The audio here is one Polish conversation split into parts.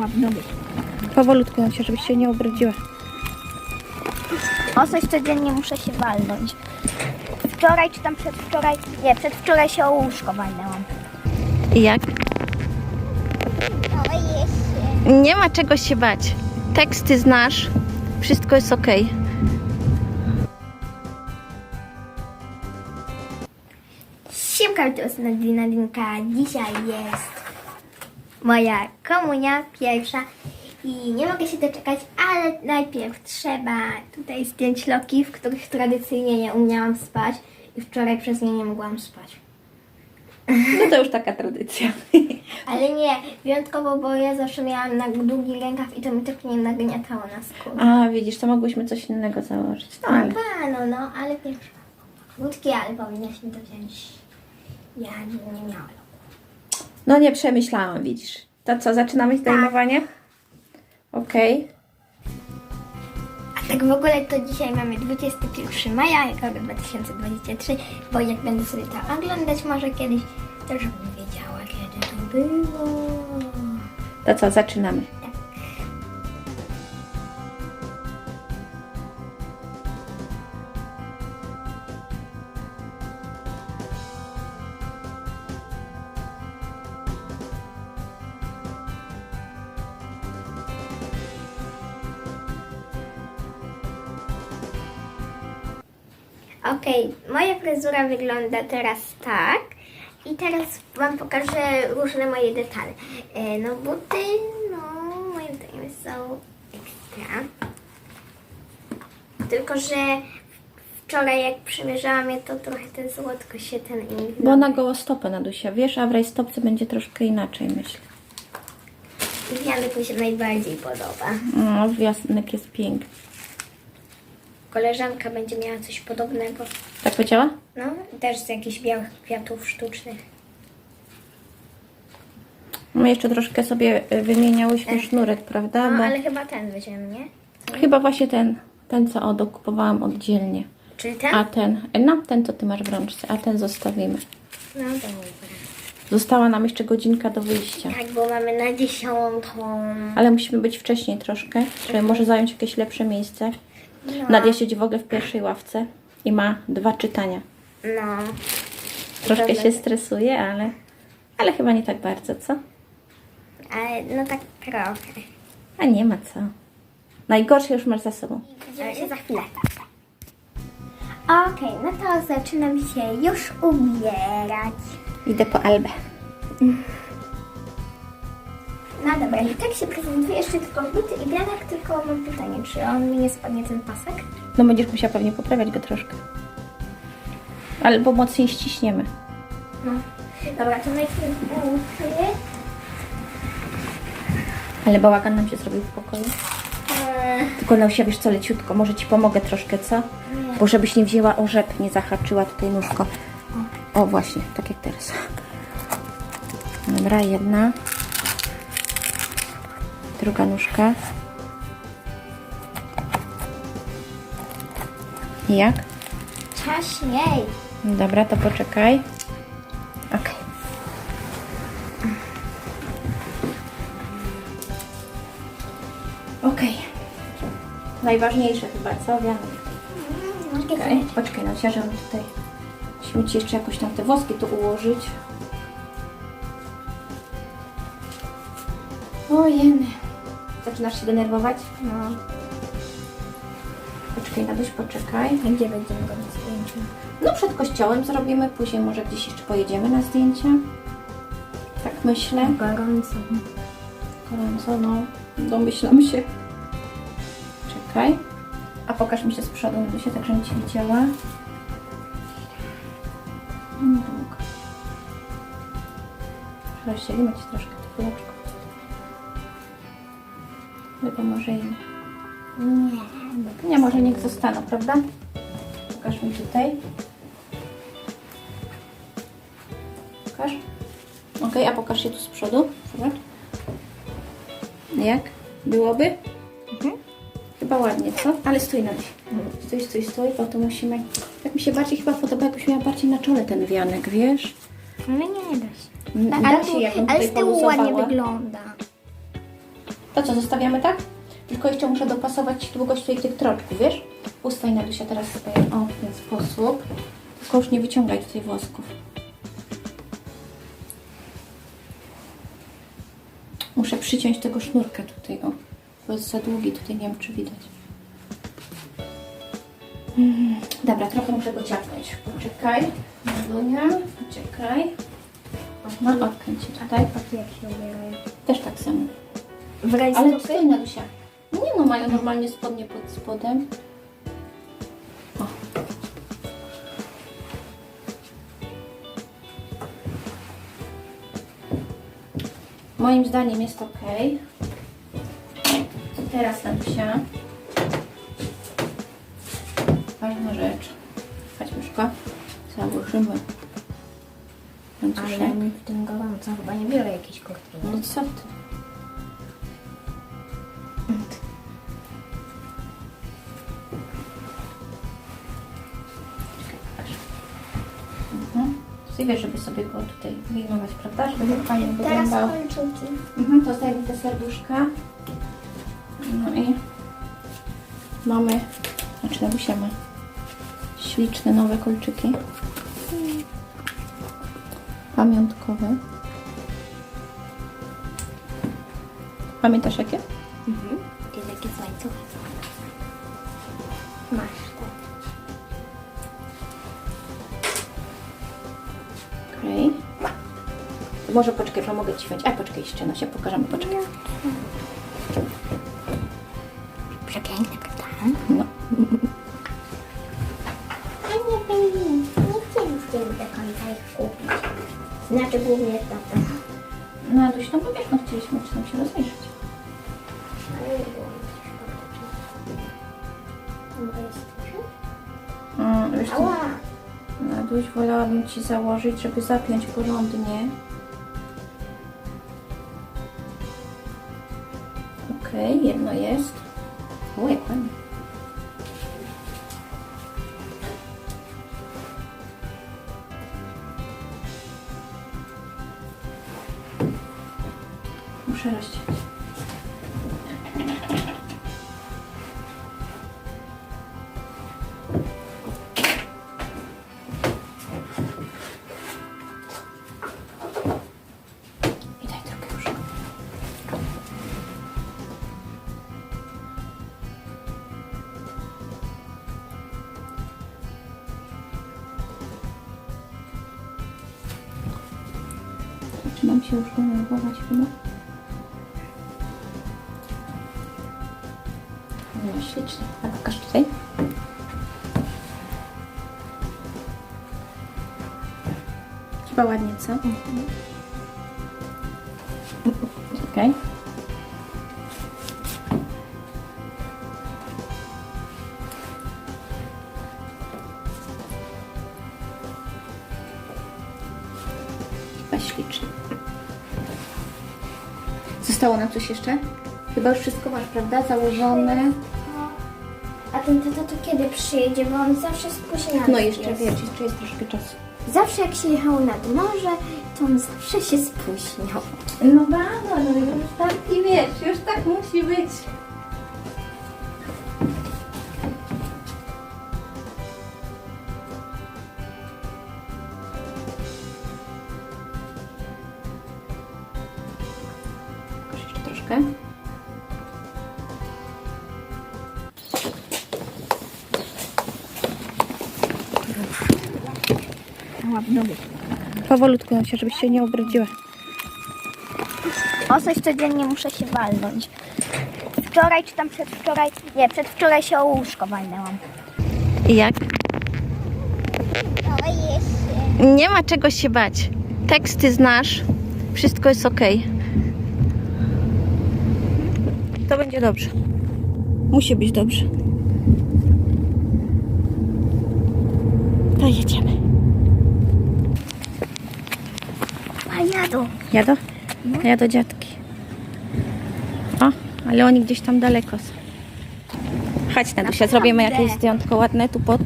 ładno. Powolutku się, żebyś się nie obrudziła. O coś codziennie muszę się walnąć. Wczoraj czy tam przedwczoraj, nie, przedwczoraj się o łóżko walnęłam. I jak? Boję się. Nie ma czego się bać. Teksty znasz. Wszystko jest ok. Siemka, to jest Nadina Dinka. Dzisiaj jest moja komunia pierwsza i nie mogę się doczekać, ale najpierw trzeba tutaj zdjąć loki, w których tradycyjnie nie umiałam spać i wczoraj przez nie nie mogłam spać. No to już taka tradycja. Ale nie, wyjątkowo, bo ja zawsze miałam na długi rękaw i to mi tak nie nagniatało na skórę. A, widzisz, to mogłyśmy coś innego założyć. No, ale... A, no, no, ale pierwszy. Krótki, ale powinnaś mi to wziąć. Ja nie, nie miałam. No nie przemyślałam, widzisz. To co, zaczynamy zdejmowanie? Okej. A tak w ogóle to dzisiaj mamy 21 maja, jako rok 2023, bo jak będę sobie to oglądać może kiedyś, to żebym wiedziała, kiedy to było. To co, zaczynamy. Moja fryzura wygląda teraz tak. I teraz Wam pokażę różne moje detale. E, no buty, no moim zdaniem są ekstra. Tylko, że wczoraj jak przymierzałam je, to trochę ten złotko się ten im... Bo na goło stopę nadusia, wiesz, a w rajstopce będzie troszkę inaczej, myślę. Janek mi się najbardziej podoba. No, wiosnek jest piękny. Koleżanka będzie miała coś podobnego. Tak powiedziała? No, też z jakichś białych kwiatów sztucznych. My jeszcze troszkę sobie y, wymieniałyśmy sznurek, prawda? No, Bo ale chyba ten weźmiemy, nie? chyba właśnie ten, ten co o, dokupowałam oddzielnie. Czyli ten? A ten, no ten co ty masz w rączce, a ten zostawimy. No dobra. Została nam jeszcze godzinka do wyjścia. Tak, bo mamy na dziesiątą. Ale musimy być wcześniej troszkę, żeby może zająć jakieś lepsze miejsce. No. Nadia siedzi w ogóle w pierwszej ławce i ma dwa czytania. No. Troszkę się stresuje, ale, ale chyba nie tak bardzo, co? Ale no tak trochę. A nie ma co. Najgorsze już masz za sobą. Widzimy się za chwilę. Okej, no to zaczynam się już ubierać. Idę po Albę. No dobra, i tak się prezentuję jeszcze tylko buty i branek, tylko mam pytanie, czy on mi nie spadnie ten pasek? No będziesz musiała pewnie poprawiać go troszkę. Albo mocniej ściśniemy. No. Dobra, to najpierw buty. Ale bałagan nam się zrobił w pokoju. Eee, Tylko Nausia, wiesz co, leciutko, może Ci pomogę troszkę, co? Bo żebyś nie wzięła orzep, nie zahaczyła tutaj nóżką. O, właśnie, tak jak teraz. Dobra, jedna. Druga nóżka. Jak? Ciaśniej. Dobra, to poczekaj. Okej. Okej. Najważniejsze chyba, co? Wianek. Okej, poczekaj, no żeby tutaj śmieci jeszcze jakoś tam te woski tu ułożyć. Ojeny. Zaczynasz się denerwować? No. Poczekaj, Naduś, poczekaj. A gdzie będziemy go na zdjęciu? No przed kościołem zrobimy, później może gdzieś jeszcze pojedziemy na zdjęcia. Tak myślę. Gorąco. Gorąco, no. Domyślam się. Czekaj. A pokaż mi się z przodu, Nadusia, tak żebym Cię widziała. Długo. Rozdzielimy Ci troszkę chwileczkę. Chyba może i nie. Nie. Może niech zostaną, prawda? Pokaż mi tutaj. Pokaż. Ok, a pokaż się tu z przodu. Zobacz. Jak? Byłoby? Chyba ładnie, co? Ale stój na Stój, stój, stój, bo to musimy... Tak mi się bardziej chyba podoba, jakbyś miała bardziej na czole ten wianek, wiesz? Ale nie, nie da się. Da ale się, tu, ale z tyłu ładnie wygląda. To co, zostawiamy tak? Tylko jeszcze muszę dopasować długość tutaj tych troczków, wiesz? Ustaj Nadusia teraz sobie o, w ten sposób. Tylko już nie wyciągaj tutaj włosków. Muszę przyciąć tego sznurka tutaj, o. Bo jest za długi, tutaj nie wiem czy widać. Mm, Dobra, trochę muszę go ciapnąć. Poczekaj. Nadunia, poczekaj. No, odkręć się tutaj. A ty jak się ubierają? Też tak samo. W Ale rajstopy? stój Nadusia. Nie no, mają normalnie spodnie pod spodem. O. Moim zdaniem jest ok. Teraz Nadusia. Fajna rzecz. Chodź myszka. Założymy. Łańcuszek. Ale mi w tym gorąco chyba nie biorę jakiejś kurtki. No co ty? Wiesz, żeby sobie go tutaj wyjmować, prawda? Żeby fajnie Teraz wyglądał. kończynki. Mhm, to zdajemy te serduszka. No i mamy, znaczy Nadusia ma śliczne nowe kolczyki. Pamiątkowe. Pamiętasz jakie? Może poczekaj, pomogę Ci wziąć. A, poczekaj jeszcze, no się pokażemy, poczekaj. Przepiękne, prawda? No. A nie będzie. Nie chcieliście do końca ich kupić. Znaczy głównie tata. No, Aduś, no bo wiesz, no chcieliśmy czy tam się rozejrzeć. Ale nie było mi. Mogę jest Mm, wiesz co, Ała! Naduś, wolałabym Ci założyć, żeby zapiąć porządnie. Okej, jedno jest. O, jak ładnie. Się już denerwować chyba. No ślicznie. A pokaż tutaj. Chyba ładnie, co? Okej. Chyba Zostało nam coś jeszcze? Chyba już wszystko masz, prawda? Założone. A ten tata to kiedy przyjedzie? Bo on zawsze spóźniony No jeszcze jest. wiesz, jeszcze jest troszkę czasu. Zawsze jak się jechało nad morze, to on zawsze się spóźniał. No mamo, no już tak i wiesz, już tak musi być. Troszkę. Powolutku, Nosia, żebyś się nie obrudziła. O coś codziennie muszę się walnąć. Wczoraj czy tam przedwczoraj, nie, przedwczoraj się o łóżko walnęłam. I jak? Nie ma czego się bać. Teksty znasz. Wszystko jest ok. To będzie dobrze. Musi być dobrze. To jedziemy. A jadą. Ja do? Ja do dziadki. O, ale oni gdzieś tam daleko są. Chodź Nadusia, zrobimy jakieś zdjątko ładne tu pod.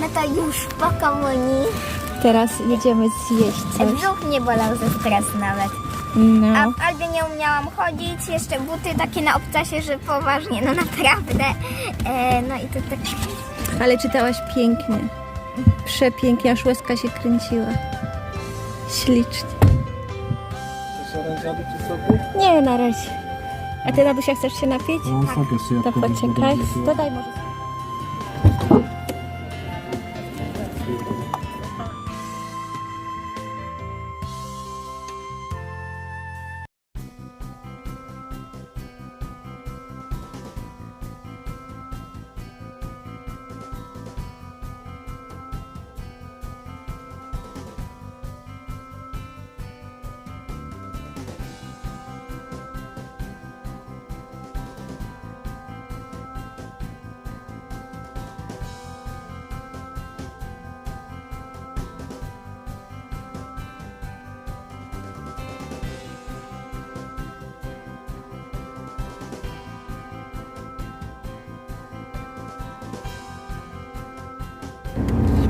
No to już po komunii. Teraz jedziemy zjeść coś. Brzuch mnie bolał ze stresu nawet. No. A w Albie nie umiałam chodzić, jeszcze buty takie na obcasie, że poważnie, no naprawdę. E, no i to tak... Ale czytałaś pięknie. Przepięknie, aż łezka się kręciła. Ślicznie. Chcesz orężady czy soku? Nie, na razie. A ty, Nadusia, chcesz się napić? No, jeszcze To poczekaj. bo będzie To daj może.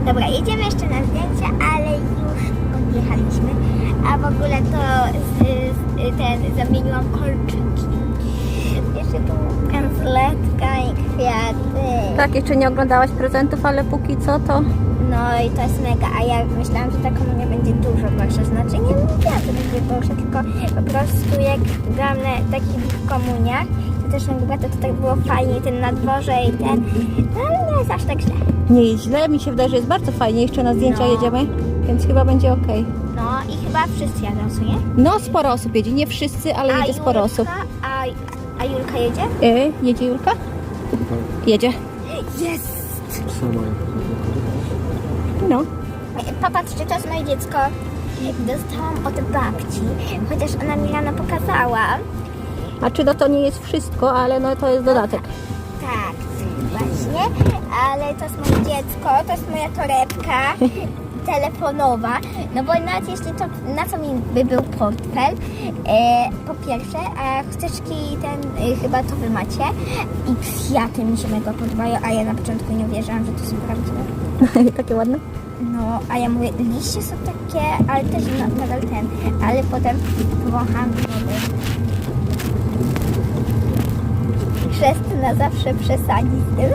Dobra, jedziemy jeszcze na zdjęcia, ale już odjechaliśmy. A w ogóle to z, z, ten, zamieniłam kolczyki. Jeszcze tu kancletka i kwiaty. Tak, jeszcze nie oglądałaś prezentów, ale póki co to... No i to jest mega, a ja myślałam, że ta komunia będzie dużo gorsza. Znaczy nie mówiłam, że będzie gorsza, tylko po prostu jak byłam na takich komuniach, to też na to tak było fajnie, ten na dworze i ten, no nie jest aż tak źle. Nie jest źle, mi się wydaje, że jest bardzo fajnie. Jeszcze na zdjęcia No. jedziemy, więc chyba będzie ok. No i chyba wszyscy jadą, co nie? No, sporo osób jedzie. Nie wszyscy, ale jedzie sporo Julka, osób. A, a Julka jedzie? E, jedzie Julka? Jedzie. Jest! Sama No. Popatrzcie, to jest moje dziecko. Dostałam od babci, chociaż ona mi rano pokazała. A czy no to nie jest wszystko, ale no to jest dodatek. Tak, właśnie, ale to jest moje dziecko, to jest moja torebka telefonowa, no bo nawet jeśli to, na co mi by był portfel, e, po pierwsze, a chusteczki ten, e, chyba to wy macie i kwiaty mi się mega podobają, a ja na początku nie uwierzyłam, że to są prawdziwe. Takie ładne. No, a ja mówię, liście są takie, ale też na- nadal ten, ale potem wącham wody. Chrzest na zawsze przesadzi z tym.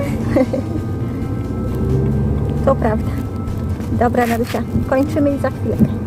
To prawda. Dobra, Nadusia, kończymy i za chwilę.